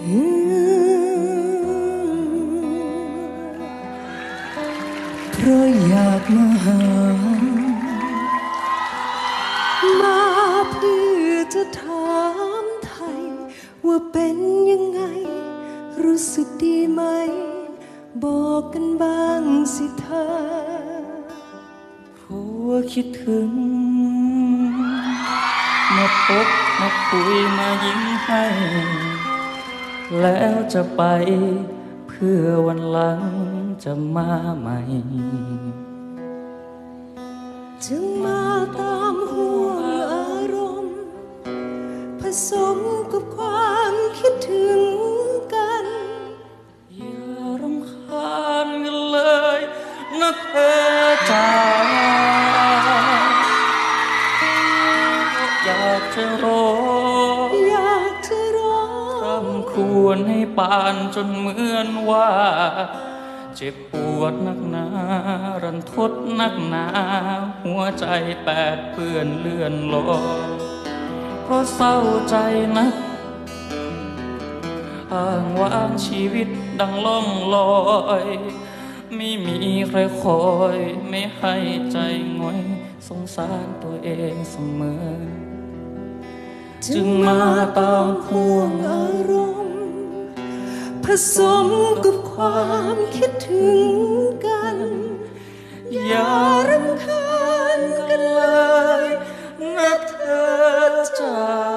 เพราะอยากมาหา มาเพื่อจะถามไทย ว่าเป็นยังไง รู้สึกดีไหม บอกกันบ้างสิเธอผัวคิดถึง มาพบมาคุยมายิ้มให้ แล้วจะไป เพื่อวันหลังจะมาใหม่ จึงมาตามห่วงอารมณ์ ผสมกับความคิดถึงกัน อย่ารำคาญกันเลยนะเธอจ๋าอยากจะร ควรให้ปานจนเหมือนว่า เจ็บปวดนักหนา รันทดนักหนา หัวใจแปดเปื้อนเลื่อนลอยเพราะเศร้าใจนักอ้างว้างชีวิตดังล่องลอยไม่มีใครคอย ไม่ให้ใจงอย สงสารตัวเองเสมอ จึงมาตามห่วงอารมณ์ ผสมกับความคิดถึงกัน อย่ารำคาญกันเลยเมื่อเธอจาก